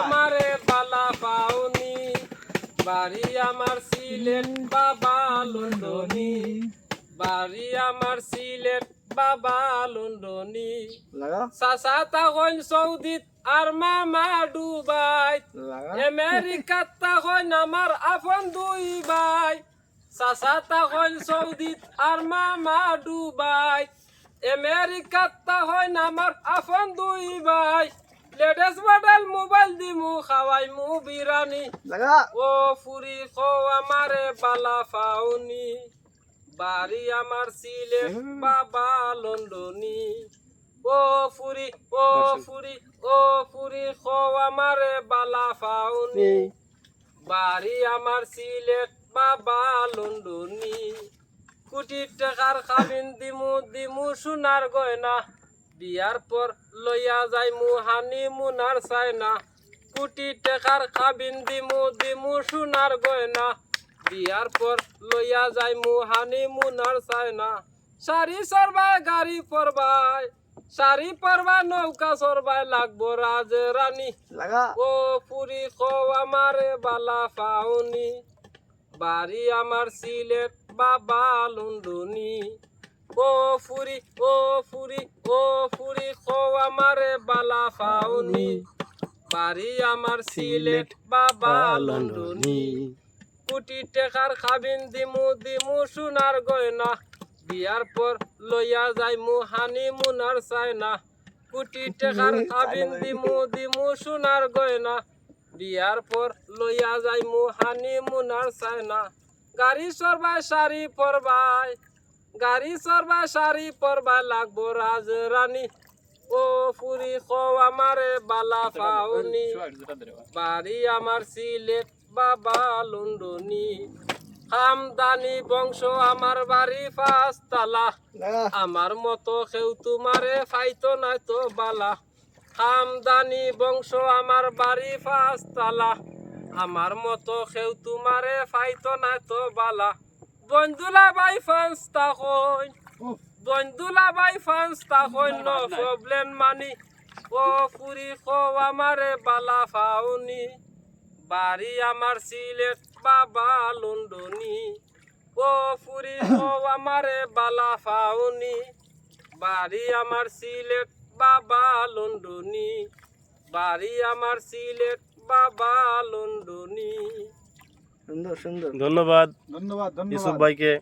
আমারে বালা পাওনি বাড়ি আমার সিলেট বাবা লন্ডনি বাড়ি আমার সিলেট বাবা লন্ডনি। চাচা তখন সৌদিত আর মামা ডুবাই আমেরিকাত তখন আমার আপন দুই ভাই। চাচা তখন সৌদিত আর মামা ডুবাই আমেরিকাত তখন আমার আপন দুই ভাই। লেটেস্ট মডেল মোবাইল দিমু খাওয়াই মু বিরানি ও ফুরি খো আমারে বালা ফাউনি বাড়ি আমার সিলেট বাবা লন্ডনি ও ফুরি ও ফুরি ও ফুরি খো আমারে বালা ফাউনি বাড়ি আমার সিলেট বাবা লন্ডনি কোটি টাকার খাবিন দিমু দিমু সোনার গয়না বিয়ার পর লইয়া যাই মু হানি মুনার চাইনা কোটি টাকার খাবিন দিমু দিমু সোনার গয়না। বিয়ার পর লইয়া যাই মু হানি মুনার চাইনা সারি সরবাই গাড়ি পরবাই। সারি পরবা নৌকা সরবাই লাগবো রাজ রানী। লাগা। ও পুরি খো আমারে বালা পাওনি। বাড়ি আমার সিলেট বাবা লুন্ডুনি। ও ফুরি ও ফুরি পাওনি। বাড়ি আমার সিলেট বাবা লন্ডনি। কোটি টেকার খাবিন দিমু দিমু সোনার গয়না। বিয়ার পর লইয়া যাই মু হানি মুনার চাইনা কোটি টেকার খাবিন দিমু দিমু সোনার গয়না। বিয়ার পর লইয়া যাই মু হানি মুনার চাইনা গাড়ি সরবাই শাড়ি পরবাই। গাড়ি সরবাই শাড়ি পরবাই, লাগবো রাজ রানী ও ফুরি খো আমারে বালা পাওনি বাড়ি আমার সিলেট বাবা লন্ডনি। খামদানি বংশ আমার বাড়ি পাঁচতলা। আমার মতো কেউ তোমারে ফাইতো নাই তো বালা। খামদানি বংশ আমার বাড়ি পাঁচতলা। আমার মতো কেউ তোমারে ফাইতো নাই তো বালা। বন্ধুলা বাই ফান্স তাকই বন্ধুলা বাই ফান্স তাকই ন প্রবলেম মানি। ও ফুরি খো আমারে বালা ফাউনি। বাড়ি আমার সিলেট বাবা লন্ডনি। ও ফুরি খো আমারে বালা ফাউনি। বাড়ি আমার সিলেট বাবা লন্ডনি। বাড়ি আমার সিলেট বাবা লন্ডনি। সুন্দর সুন্দর। ধন্যবাদ। ধন্যবাদ ধন্যবাদ। ভাইকে।